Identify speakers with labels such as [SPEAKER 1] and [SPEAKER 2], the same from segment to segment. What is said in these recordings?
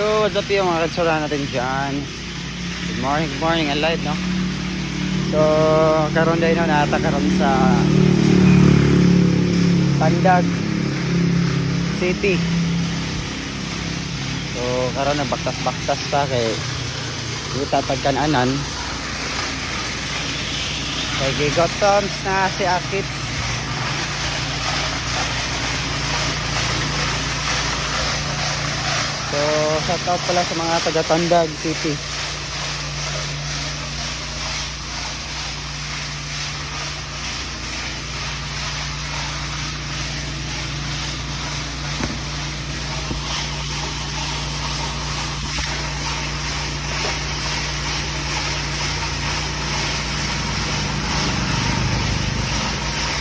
[SPEAKER 1] So, what's up yung mga katsura natin dyan? Good morning, good morning, alive, no? So, karon din no, nata karon sa Pandag City. So, karon na baktas-baktas ta kay kita tagkananan. Kay gigotons na si Akits. So, shout out pala sa mga taga Tandag City.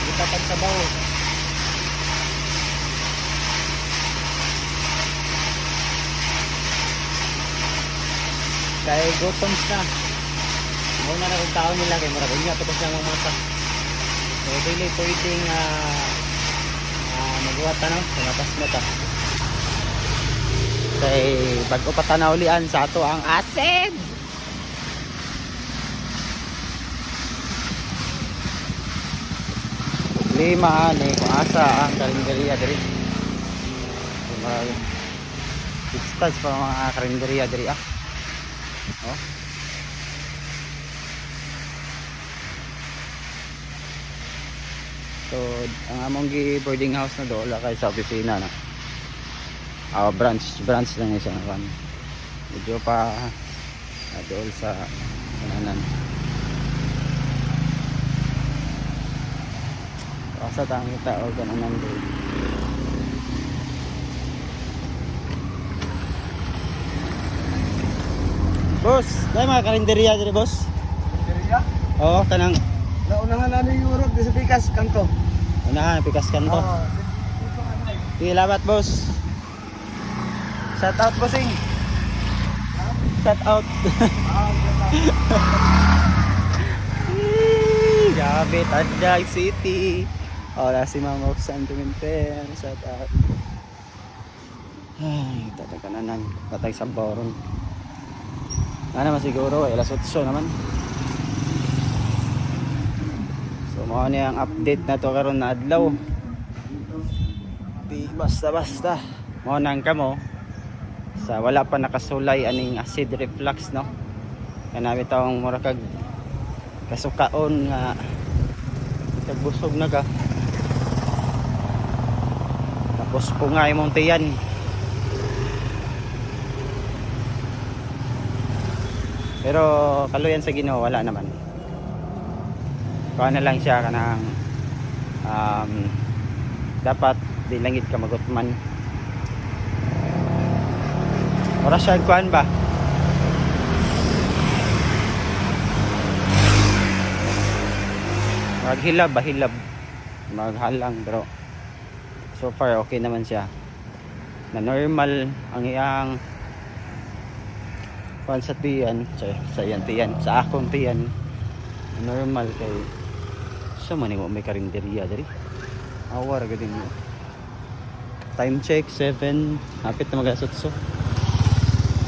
[SPEAKER 1] Kita pagsabaw. Kay gutoms na. Muna na kung tao nila kay murag unya tapos lang mga mata. So dili pwedeng uh, uh, magbuhat tanaw sa matas mo ta. Kay bago pa tanaw lian sa ato ang acid. Lima ni kung asa ang karinderya diri. Marag distance pa mga karinderya diri ah. Oh. So, ang among gi boarding house na doon kay sa opisina na. Ah, branch, branch lang isa na kan. Medyo pa ah, doon sa kananan. Asa tang kita o kananan Boss, dahil mga karinderya diri boss.
[SPEAKER 2] Diriya?
[SPEAKER 1] Oo, kanang
[SPEAKER 2] Naunahan na ni Europe di sa Pikas, kanto.
[SPEAKER 1] unahan pikas kan to.
[SPEAKER 2] Oo.
[SPEAKER 1] Sige, labat boss. Shout out bossing. Shout out. Grabe, Tandag City. Wala si Mama of Santimenter. Shout out. Ay, tatay kananan. Tatay sa boron. Ano naman siguro, eh, alas 8 naman. So, mga niya ang update na to karon na adlaw. Di basta-basta. Mo nang kamo sa wala pa nakasulay aning acid reflux no. Kanami taong mura kag kasukaon nga kagbusog na ka. Tapos po nga imong tiyan. Pero kaluyan sa Ginoo wala naman. Kuha na lang siya kanang um, dapat di langit ka magutman. Oras siya kuan ba? Maghilab ba hilab? Maghalang pero so far okay naman siya. Na normal ang iyang kuan sa tiyan, sa, sa iyan tiyan, sa akong tiyan. Normal kay sa man mo may karinderya diri. Awar gud mo. Time check 7, hapit na magasotso.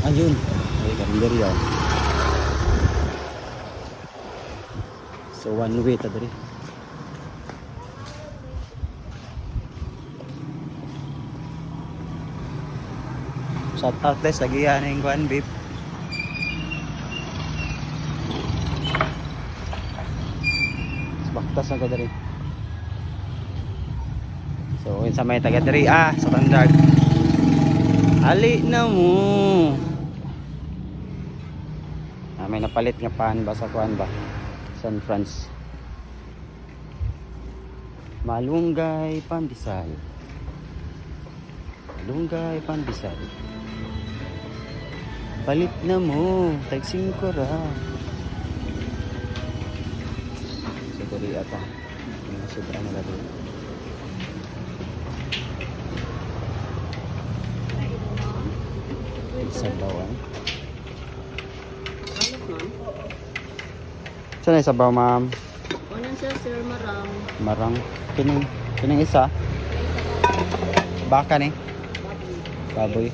[SPEAKER 1] Ayun, may karinderya. So one way ta diri. Out des lagi yan yung kuan beef. Baktas na ka diri. So, yun sa may taga diri ah, sa Tandag. Ali na mo. Ah, may napalit nga pan ba sa kuan ba? San France. Malunggay pandesal. Malunggay pandesal. Palit na mo, tag 5 ra. Diri ata. Yung sobra na lagi. Sa bawang. Saan ay sabaw, ma'am?
[SPEAKER 3] Unang sa Sir Marang,
[SPEAKER 1] Marang. Kining, kining isa. Baka ni. Baboy.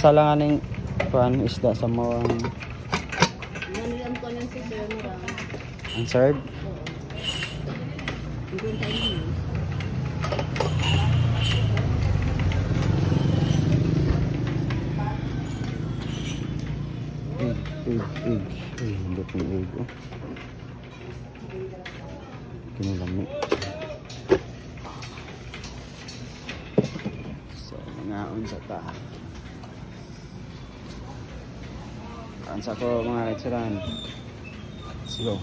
[SPEAKER 1] salanganing kuan isda sa mga
[SPEAKER 3] Nanilang ko yan si Sir Maram.
[SPEAKER 1] answered.
[SPEAKER 3] Oo. Hindi tayo yun.
[SPEAKER 1] Egg, egg, egg. Ay, hindi po egg. Oh. Kinulami. So, mga unsa ta. Unsa ko mga kaitsuran. go.